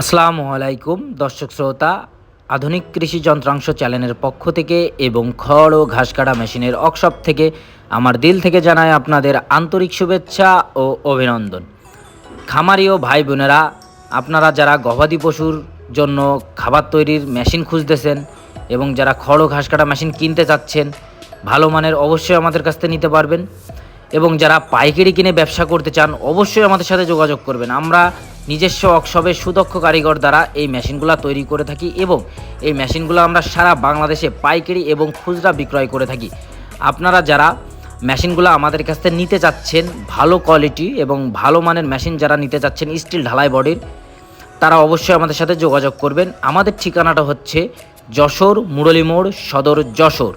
আসসালামু আলাইকুম, দর্শক শ্রোতা। আধুনিক কৃষি যন্ত্রাংশ চ্যানেলের পক্ষ থেকে এবং খড় ও ঘাস কাটা মেশিনের ওয়ার্কশপ থেকে আমার দিল থেকে জানাই আপনাদের আন্তরিক শুভেচ্ছা ও অভিনন্দন। খামারি ও ভাই বোনেরা, আপনারা যারা গবাদি পশুর জন্য খাবার তৈরির মেশিন খুঁজতেছেন এবং যারা খড় ও ঘাস কাটা মেশিন কিনতে চাচ্ছেন, ভালো মানের অবশ্যই আমাদের কাছ থেকে নিতে পারবেন। এবং যারা পাইকারি কিনে ব্যবসা করতে চান, অবশ্যই আমাদের সাথে যোগাযোগ করবেন। আমরা নিজস্ব ওয়ার্কশপে সুদক্ষ কারিগর দ্বারা এই মেশিনগুলো তৈরি করে থাকি এবং এই মেশিনগুলো আমরা সারা বাংলাদেশে পাইকারি এবং খুচরা বিক্রয় করে থাকি। আপনারা যারা মেশিনগুলো আমাদের কাছ থেকে নিতে চাচ্ছেন, ভালো কোয়ালিটি এবং ভালো মানের মেশিন যারা নিতে চাচ্ছেন, স্টিল ঢালাই বডির, তারা অবশ্যই আমাদের সাথে যোগাযোগ করবেন। আমাদের ঠিকানাটা হচ্ছে যশোর মুরলী মোড় সদর যশোর।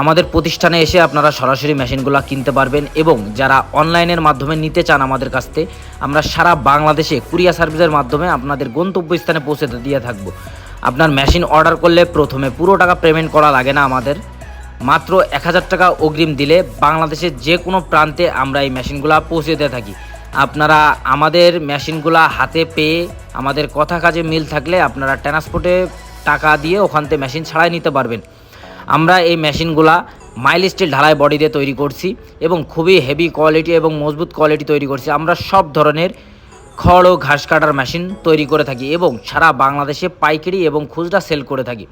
আমাদের প্রতিষ্ঠানে এসে আপনারা সরাসরি মেশিনগুলো কিনতে পারবেন এবং যারা অনলাইনের মাধ্যমে নিতে চান আমাদের কাছ থেকে, আমরা সারা বাংলাদেশে কুরিয়ার সার্ভিসের মাধ্যমে আপনাদের গন্তব্যস্থানে পৌঁছে দিয়ে থাকব। আপনার মেশিন অর্ডার করলে প্রথমে পুরো টাকা পেমেন্ট করা লাগে না আমাদের। মাত্র এক হাজার টাকা অগ্রিম দিলে বাংলাদেশের যে কোনো প্রান্তে আমরা এই মেশিনগুলো পৌঁছে দিয়ে থাকি। আপনারা আমাদের মেশিনগুলা হাতে পেয়ে আমাদের কথা কাজে মিল থাকলে আপনারা ট্রান্সপোর্টে টাকা দিয়ে ওখান থেকে মেশিন ছাড়াই নিতে পারবেন। আমরা এই মেশিনগুলা মাইল স্টিল ঢালাই বডি দিয়ে তৈরি করছি এবং খুবই হেভি কোয়ালিটি এবং মজবুত কোয়ালিটি তৈরি করছি। আমরা সব ধরনের খড় ও ঘাস কাটার মেশিন তৈরি করে থাকি এবং সারা বাংলাদেশে পাইকারি এবং খুচরা সেল করে থাকি।